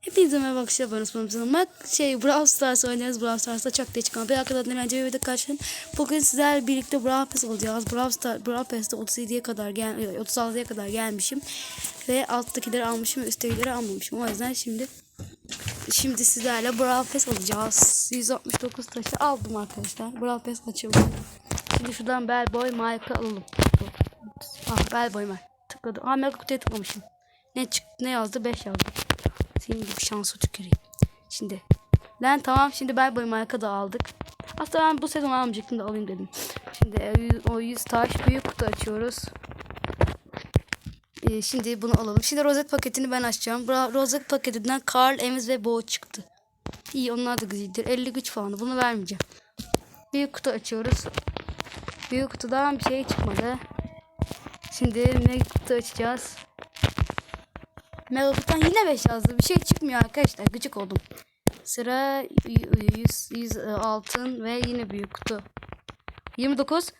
Hepinize merhaba arkadaşlar ben Osman. Bak şey Brawl Stars oynuyoruz. Brawl Stars'ta çok çıkan bir arkadaşlar önce bir video karşın. Bugün sizlerle birlikte Brawl Pass olacağız. Brawl Stars Brawl Pass'te 37'ye kadar gel 36'ya kadar gelmişim. Ve alttakileri almışım ve üsttekileri almamışım. O yüzden şimdi şimdi sizlerle Brawl Pass olacağız. 169 taşı aldım arkadaşlar. Brawl Pass açıldı. Şimdi şuradan Bellboy Mike'ı alalım. Ah Bellboy Mike. Tıkladım. Aa mega kutuya tıklamışım. Ne çıktı ne yazdı? 5 yazdı. Senin gibi şansı tüküreyim. Şimdi. Lan tamam şimdi bel boy marka da aldık. Aslında ben bu sezon almayacaktım da alayım dedim. Şimdi yüz- o 100 taş büyük kutu açıyoruz. Ee, şimdi bunu alalım. Şimdi rozet paketini ben açacağım. Bra rozet paketinden Karl, Emiz ve Bo çıktı. İyi onlar da güzeldir. 50 güç falan. Bunu vermeyeceğim. Büyük kutu açıyoruz. Büyük kutudan bir şey çıkmadı. Şimdi mega kutu açacağız. Megakutu'dan yine 5 yazdı. Bir şey çıkmıyor arkadaşlar. Gıcık oldum. Sıra 100, 100 e, altın ve yine büyük kutu. 29.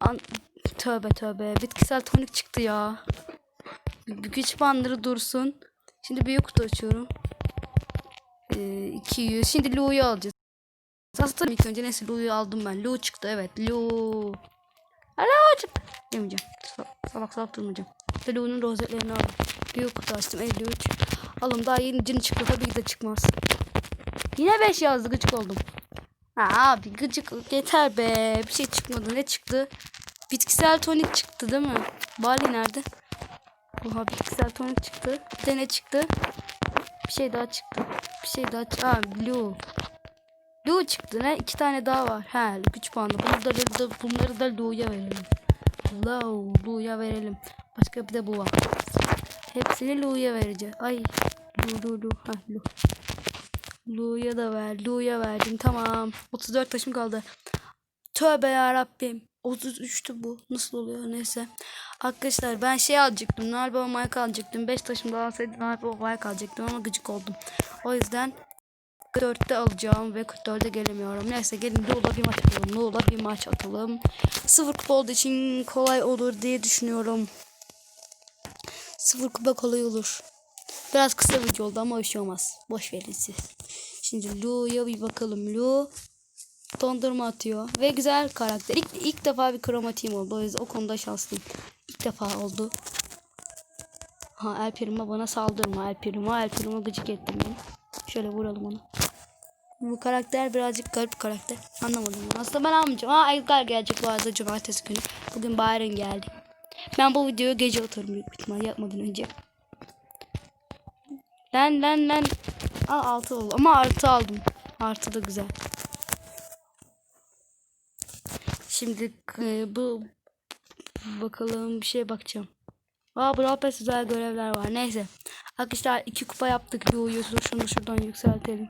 An tövbe tövbe. Bitkisel tonik çıktı ya. Gü- Güç bandları dursun. Şimdi büyük kutu açıyorum. Ee, 200. Şimdi Lu'yu alacağız. Aslında ilk önce neyse Lu'yu aldım ben. Lu çıktı evet. Lu. Alo çıktı. Yemeyeceğim. Sa- Salak salak durmayacağım. Lu'nun rozetlerini aldım. Büyük kutu açtım 53. Alım daha yeni cin çıktı tabii ki de çıkmaz. Yine 5 yazdı gıcık oldum. Ha abi gıcık yeter be. Bir şey çıkmadı. Ne çıktı? Bitkisel tonik çıktı değil mi? Bali nerede? Oha bitkisel tonik çıktı. Bir de ne çıktı? Bir şey daha çıktı. Bir şey daha çıktı. Aa blue. Blue çıktı ne? İki tane daha var. He güç puanı. Bunları da, bunları da Blue'ya verelim. Blue. Blue'ya verelim. Başka bir de bu var. Hepsini Lu'ya vereceğiz. Ay. Lu Lu Lu. Ha Lu. Lu'ya da ver. Lu'ya verdim. Tamam. 34 taşım kaldı. Tövbe ya Rabbim. 33'tü bu. Nasıl oluyor? Neyse. Arkadaşlar ben şey alacaktım. Nar Baba Mike alacaktım. 5 taşım daha olsaydı Nar Baba Mike alacaktım ama gıcık oldum. O yüzden 44'te alacağım ve 44'e gelemiyorum. Neyse gelin Lu'la bir maç atalım. Lu'la bir maç atalım. Sıfır kupa olduğu için kolay olur diye düşünüyorum. Sıfır kupa kolay olur. Biraz kısa video oldu ama bir şey olmaz. Boş verin siz. Şimdi Lu'ya bir bakalım. Lu dondurma atıyor. Ve güzel karakter. İlk, ilk defa bir kromatiğim oldu. O yüzden o konuda şanslıyım. İlk defa oldu. Ha El Primo bana saldırma. El Primo. El Primo gıcık ettim beni. Şöyle vuralım onu. Bu karakter birazcık garip karakter. Anlamadım. Aslında ben almayacağım. Aa Edgar gelecek bu arada cumartesi günü. Bugün Byron geldi. Ben bu videoyu gece atarım büyük ihtimal yapmadan önce. Lan lan lan. Al altı oldu ama artı aldım. Artı da güzel. Şimdi e, bu bakalım bir şeye bakacağım. Aa Brawl Pass güzel görevler var. Neyse. Arkadaşlar iki kupa yaptık. Yo'yu şunu şuradan yükseltelim.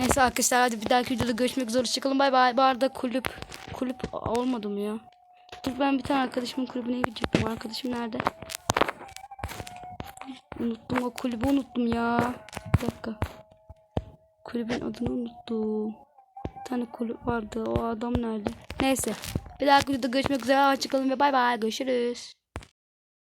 Neyse arkadaşlar hadi bir dahaki videoda görüşmek üzere. Çıkalım bay bay. Bu arada kulüp kulüp olmadı mı ya? Dur ben bir tane arkadaşımın kulübüne gidecektim. Arkadaşım nerede? Unuttum o kulübü unuttum ya. Bir dakika. Kulübün adını unuttum. Bir tane kulüp vardı. O adam nerede? Neyse. Bir dahaki videoda görüşmek üzere. Hoşçakalın ve bay bay. Görüşürüz.